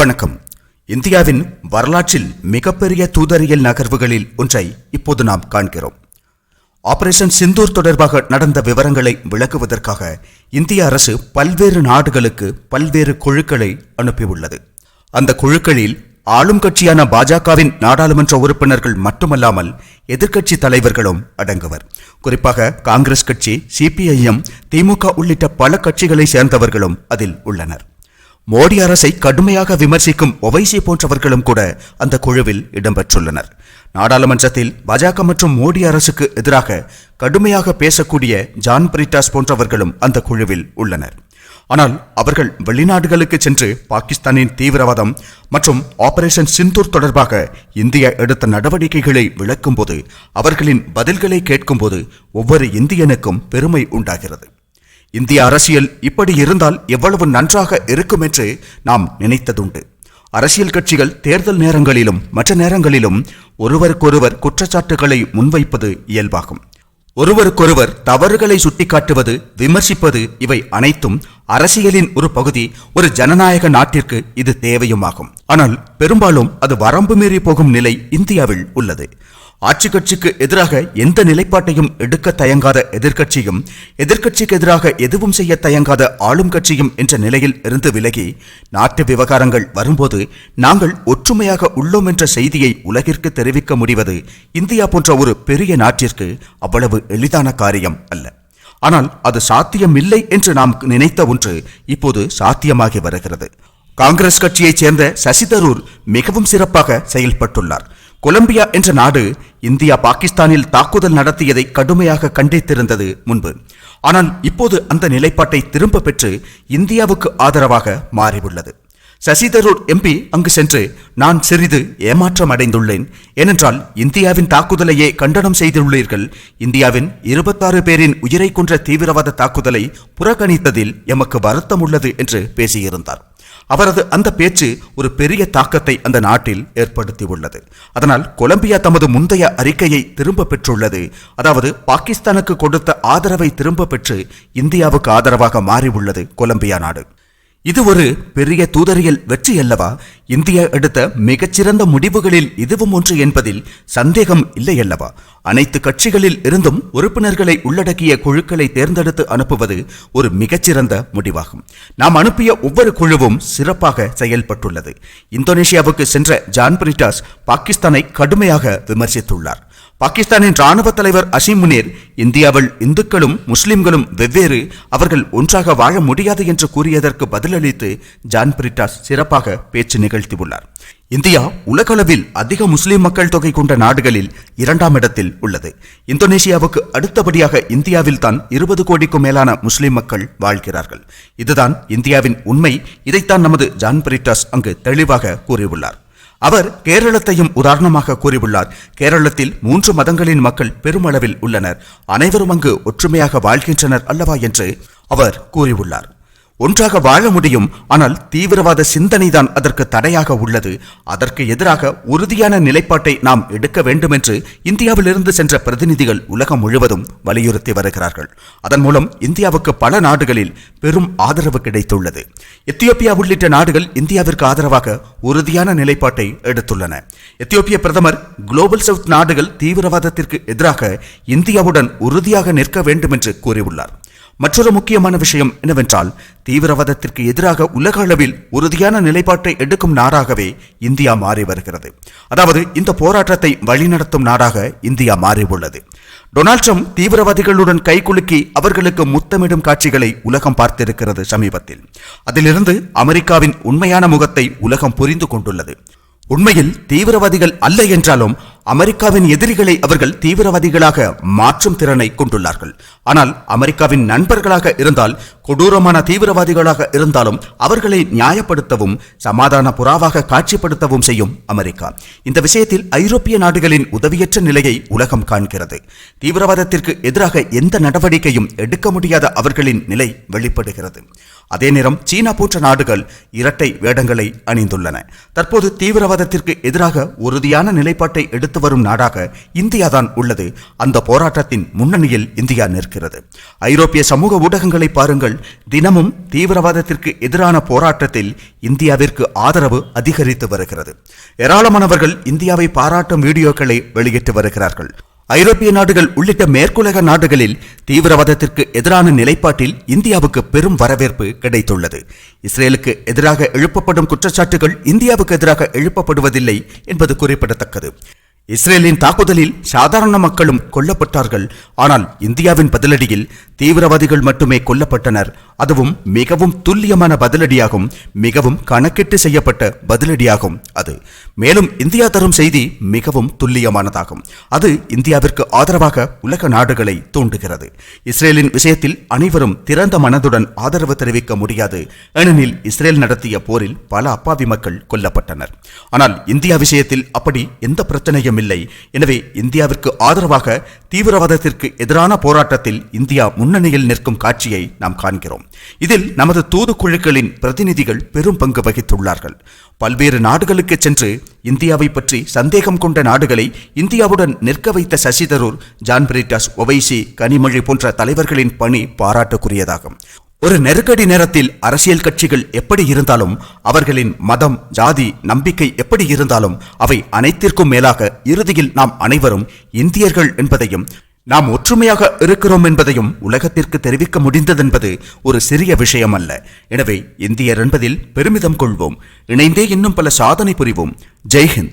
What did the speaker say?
வணக்கம். இந்தியாவின் வரலாற்றில் மிகப்பெரிய தூதரியல் நகர்வுகளில் ஒன்றை இப்போது நாம் காண்கிறோம். ஆபரேஷன் சிந்தூர் தொடர்பாக நடந்த விவரங்களை விளக்குவதற்காக இந்திய அரசு பல்வேறு நாடுகளுக்கு பல்வேறு குழுக்களை அனுப்பியுள்ளது. அந்த குழுக்களில் ஆளும் கட்சியான பாஜகவின் நாடாளுமன்ற உறுப்பினர்கள் மட்டுமல்லாமல் எதிர்க்கட்சி தலைவர்களும் அடங்குவர். குறிப்பாக காங்கிரஸ் கட்சி சிபிஐஎம் திமுக உள்ளிட்ட பல கட்சிகளை சேர்ந்தவர்களும் அதில் உள்ளனர். மோடி அரசை கடுமையாக விமர்சிக்கும் ஒவைசி போன்றவர்களும் கூட அந்த குழுவில் இடம்பெற்றுள்ளனர். நாடாளுமன்றத்தில் பாஜக மற்றும் மோடி அரசுக்கு எதிராக கடுமையாக பேசக்கூடிய ஜான் பிரிட்டாஸ் போன்றவர்களும் அந்த குழுவில் உள்ளனர். ஆனால் அவர்கள் வெளிநாடுகளுக்கு சென்று பாகிஸ்தானின் தீவிரவாதம் மற்றும் ஆபரேஷன் சிந்தூர் தொடர்பாக இந்தியா எடுத்த நடவடிக்கைகளை விளக்கும்போது அவர்களின் பதில்களை கேட்கும்போது ஒவ்வொரு இந்தியனுக்கும் பெருமை உண்டாகிறது. இந்திய அரசியல் இப்படி இருந்தால் எவ்வளவு நன்றாக இருக்கும் என்று நாம் நினைத்ததுண்டு. அரசியல் கட்சிகள் தேர்தல் நேரங்களிலும் மற்ற நேரங்களிலும் ஒருவருக்கொருவர் குற்றச்சாட்டுகளை முன்வைப்பது இயல்பாகும். ஒருவருக்கொருவர் தவறுகளை சுட்டிக்காட்டுவது விமர்சிப்பது இவை அனைத்தும் அரசியலின் ஒரு பகுதி ஒரு ஜனநாயக நாட்டிற்கு இது தேவையுமாகும். ஆனால் பெரும்பாலும் அது வரம்பு மீறி போகும் நிலை இந்தியாவில் உள்ளது. ஆட்சி கட்சிக்கு எதிராக எந்த நிலைப்பாட்டையும் எடுக்க தயங்காத எதிர்க்கட்சியும் எதிர்க்கட்சிக்கு எதிராக எதுவும் செய்ய தயங்காத ஆளும் கட்சியும் என்ற நிலையில் இருந்து விலகி நாட்டு விவகாரங்கள் வரும்போது நாங்கள் ஒற்றுமையாக உள்ளோம் என்ற செய்தியை உலகிற்கு தெரிவிக்க முடிவது இந்தியா போன்ற ஒரு பெரிய நாட்டிற்கு அவ்வளவு எளிதான காரியம் அல்ல. ஆனால் அது சாத்தியமில்லை என்று நாம் நினைத்த ஒன்று இப்போது சாத்தியமாகி வருகிறது. காங்கிரஸ் கட்சியைச் சேர்ந்த சசிதரூர் மிகவும் சிறப்பாக செயல்பட்டுள்ளார். கொலம்பியா என்ற நாடு இந்தியா பாகிஸ்தானில் தாக்குதல் நடத்தியதை கடுமையாக கண்டித்திருந்தது முன்பு. ஆனால் இப்போது அந்த நிலைப்பாட்டை திரும்ப பெற்று இந்தியாவுக்கு ஆதரவாக மாறியுள்ளது. சசி தரூர் எம்பி அங்கு சென்று நான் சிறிது ஏமாற்றம் அடைந்துள்ளேன். ஏனென்றால் இந்தியாவின் தாக்குதலையே கண்டனம் செய்துள்ளீர்கள். இந்தியாவின் இருபத்தாறு பேரின் உயிரை கொன்ற தீவிரவாத தாக்குதலை புறக்கணித்ததில் எமக்கு வருத்தம் உள்ளது என்று பேசியிருந்தார். அவரது அந்த பேச்சு ஒரு பெரிய தாக்கத்தை அந்த நாட்டில் ஏற்படுத்தியுள்ளது. அதனால் கொலம்பியா தமது முந்தைய அறிக்கையை திரும்ப பெற்றுள்ளது. அதாவது பாகிஸ்தானுக்கு கொடுத்த ஆதரவை திரும்ப பெற்று இந்தியாவுக்கு ஆதரவாக மாறியுள்ளது கொலம்பியா நாடு. இது ஒரு பெரிய தூதரியல் வெற்றி அல்லவா? இந்தியா எடுத்த மிகச்சிறந்த முடிவுகளில் இதுவும் ஒன்று என்பதில் சந்தேகம் இல்லை அல்லவா? அனைத்து கட்சிகளில் இருந்தும் உறுப்பினர்களை உள்ளடக்கிய குழுக்களை தேர்ந்தெடுத்து அனுப்புவது ஒரு மிகச்சிறந்த முடிவாகும். நாம் அனுப்பிய ஒவ்வொரு குழுவும் சிறப்பாக செயல்பட்டுள்ளது. இந்தோனேஷியாவுக்கு சென்ற ஜான் பிரிட்டாஸ் பாகிஸ்தானை கடுமையாக விமர்சித்துள்ளார். பாகிஸ்தானின் ராணுவ தலைவர் அசீம் முனீர் இந்தியாவில் இந்துக்களும் முஸ்லிம்களும் வெவ்வேறு அவர்கள் ஒன்றாக வாழ முடியாது என்று கூறியதற்கு பதிலளித்து ஜான் பிரிட்டாஸ் சிறப்பாக பேச்சு நிகழ்த்தியுள்ளார். இந்தியா உலகளவில் அதிக முஸ்லிம் மக்கள் தொகை கொண்ட நாடுகளில் இரண்டாம் இடத்தில் உள்ளது. இந்தோனேஷியாவுக்கு அடுத்தபடியாக இந்தியாவில் தான் இருபது கோடிக்கும் மேலான முஸ்லிம் மக்கள் வாழ்கிறார்கள். இதுதான் இந்தியாவின் உண்மை. இதைத்தான் நமது ஜான் பிரிட்டாஸ் அங்கு தெளிவாக கூறியுள்ளார். அவர் கேரளத்தையும் உதாரணமாக கூறியுள்ளார். கேரளத்தில் மூன்று மதங்களின் மக்கள் பெருமளவில் உள்ளனர். அனைவரும் அங்கு ஒற்றுமையாக வாழ்கின்றனர் அல்லவா என்று அவர் கூறியுள்ளார். ஒன்றாக வாழ முடியும். ஆனால் தீவிரவாத சிந்தனைதான் அதற்கு தடையாக உள்ளது. அதற்கு எதிராக உறுதியான நிலைப்பாட்டை நாம் எடுக்க வேண்டும் என்று இந்தியாவிலிருந்து சென்ற பிரதிநிதிகள் உலகம் முழுவதும் வலியுறுத்தி வருகிறார்கள். அதன் மூலம் இந்தியாவுக்கு பல நாடுகளில் பெரும் ஆதரவு கிடைத்துள்ளது. எத்தியோப்பியா உள்ளிட்ட நாடுகள் இந்தியாவிற்கு ஆதரவாக உறுதியான நிலைப்பாட்டை எடுத்துள்ளன. எத்தியோப்பிய பிரதமர் குளோபல் சவுத் நாடுகள் தீவிரவாதத்திற்கு எதிராக இந்தியாவுடன் உறுதியாக நிற்க வேண்டும் என்று கூறியுள்ளார். மற்றொரு முக்கியமான விஷயம் என்னவென்றால் தீவிரவாதத்திற்கு எதிராக உலக அளவில் உறுதியான நிலைப்பாட்டை எடுக்கும் நாடாகவே இந்தியா மாறி வருகிறது. அதாவது இந்த போராட்டத்தை வழிநடத்தும் நாடாக இந்தியா மாறியுள்ளது டொனால்ட் ட்ரம்ப் தீவிரவாதிகளுடன் கைகுலுக்கி அவர்களுக்கு முத்தமிடும் காட்சிகளை உலகம் பார்த்திருக்கிறது சமீபத்தில். அதிலிருந்து அமெரிக்காவின் உண்மையான முகத்தை உலகம் புரிந்து கொண்டுள்ளது. உண்மையில் தீவிரவாதிகள் அல்ல என்றாலும் அமெரிக்காவின் எதிரிகளை அவர்கள் தீவிரவாதிகளாக மாற்றும் திறனை கொண்டுள்ளார்கள். ஆனால் அமெரிக்காவின் நண்பர்களாக இருந்தால் கொடூரமான தீவிரவாதிகளாக இருந்தாலும் அவர்களை நியாயப்படுத்தவும் சமாதான புறாவாக காட்சிப்படுத்தவும் செய்யும் அமெரிக்கா. இந்த விஷயத்தில் ஐரோப்பிய நாடுகளின் உதவியற்ற நிலையை உலகம் காண்கிறது. தீவிரவாதத்திற்கு எதிராக எந்த நடவடிக்கையும் எடுக்க முடியாத அவர்களின் நிலை வெளிப்படுகிறது. அதே நேரம் சீனா போன்ற நாடுகள் இரட்டை வேடங்களை அணிந்துள்ளன. தற்போது தீவிரவாதத்திற்கு எதிராக உறுதியான நிலைப்பாட்டை எடுத்து வளர்ந்து வரும் நாடாக இந்தியாதான் உள்ளது. அந்த போராட்டத்தின் முன்னணியில் இந்தியா நிற்கிறது. ஐரோப்பிய சமூக ஊடகங்களை பாருங்கள். தினமும் தீவிரவாதத்திற்கு எதிரான போராட்டத்தில் இந்தியாவிற்கு ஆதரவு அதிகரித்து வருகிறது. ஏராளமானவர்கள் இந்தியாவை பாராட்டும் வீடியோக்களை வெளியிட்டு வருகிறார்கள். ஐரோப்பிய நாடுகள் உள்ளிட்ட மேற்குலக நாடுகளில் தீவிரவாதத்திற்கு எதிரான நிலைப்பாட்டில் இந்தியாவுக்கு பெரும் வரவேற்பு கிடைத்துள்ளது. இஸ்ரேலுக்கு எதிராக எழுப்பப்படும் குற்றச்சாட்டுகள் இந்தியாவுக்கு எதிராக எழுப்பப்படுவதில்லை என்பது குறிப்பிடத்தக்கது. இஸ்ரேலின் தாக்குதலில் சாதாரண மக்களும் கொல்லப்பட்டார்கள். ஆனால் இந்தியாவின் பதிலடியில் தீவிரவாதிகள் மட்டுமே கொல்லப்பட்டனர். அதுவும் மிகவும் துல்லியமான பதிலடியாகும் மிகவும் கணக்கிட்டு செய்யப்பட்ட பதிலடியாகும் அது. மேலும் இந்தியா தரும் செய்தி மிகவும் துல்லியமானதாகும். அது இந்தியாவிற்கு ஆதரவாக உலக நாடுகளை தூண்டுகிறது. இஸ்ரேலின் விஷயத்தில் அனைவரும் திறந்த மனதுடன் ஆதரவு தெரிவிக்க முடியாது ஏனெனில் இஸ்ரேல் நடத்திய போரில் பல அப்பாவி மக்கள் கொல்லப்பட்டனர். ஆனால் இந்தியா விஷயத்தில் அப்படி எந்த பிரச்சனையும் இல்லை. எனவே இந்தியாவிற்கு ஆதரவாக தீவிரவாதத்திற்கு எதிரான போராட்டத்தில் இந்தியா முன் முன்னணியில் நிற்கும் காட்சியை நாம் காண்கிறோம். இதில் நமது தூதுக்குழுக்களின் பிரதிநிதிகள் பெரும் பங்கு வகித்துள்ளார்கள். பல்வேறு நாடுகளுக்கு சென்று இந்தியாவை பற்றி சந்தேகம் கொண்ட நாடுகளை இந்தியாவுடன் நிற்க வைத்த சசி தரூர் ஜான் பிரிட்டாஸ் ஒவைசி கனிமொழி போன்ற தலைவர்களின் பணி பாராட்டுக்குரியதாகும். ஒரு நெருக்கடி நேரத்தில் அரசியல் கட்சிகள் எப்படி இருந்தாலும் அவர்களின் மதம் ஜாதி நம்பிக்கை எப்படி இருந்தாலும் அவை அனைத்திற்கும் மேலாக இறுதியில் நாம் அனைவரும் இந்தியர்கள் என்பதையும் நாம் ஒற்றுமையாக இருக்கிறோம் என்பதையும் உலகத்திற்கு தெரிவிக்க முடிந்ததென்பது ஒரு சிறிய விஷயம் அல்ல எனவே இந்தியர் என்பதில் பெருமிதம் கொள்வோம். இணைந்தே இன்னும் பல சாதனை புரிவோம். ஜெய்ஹிந்த்.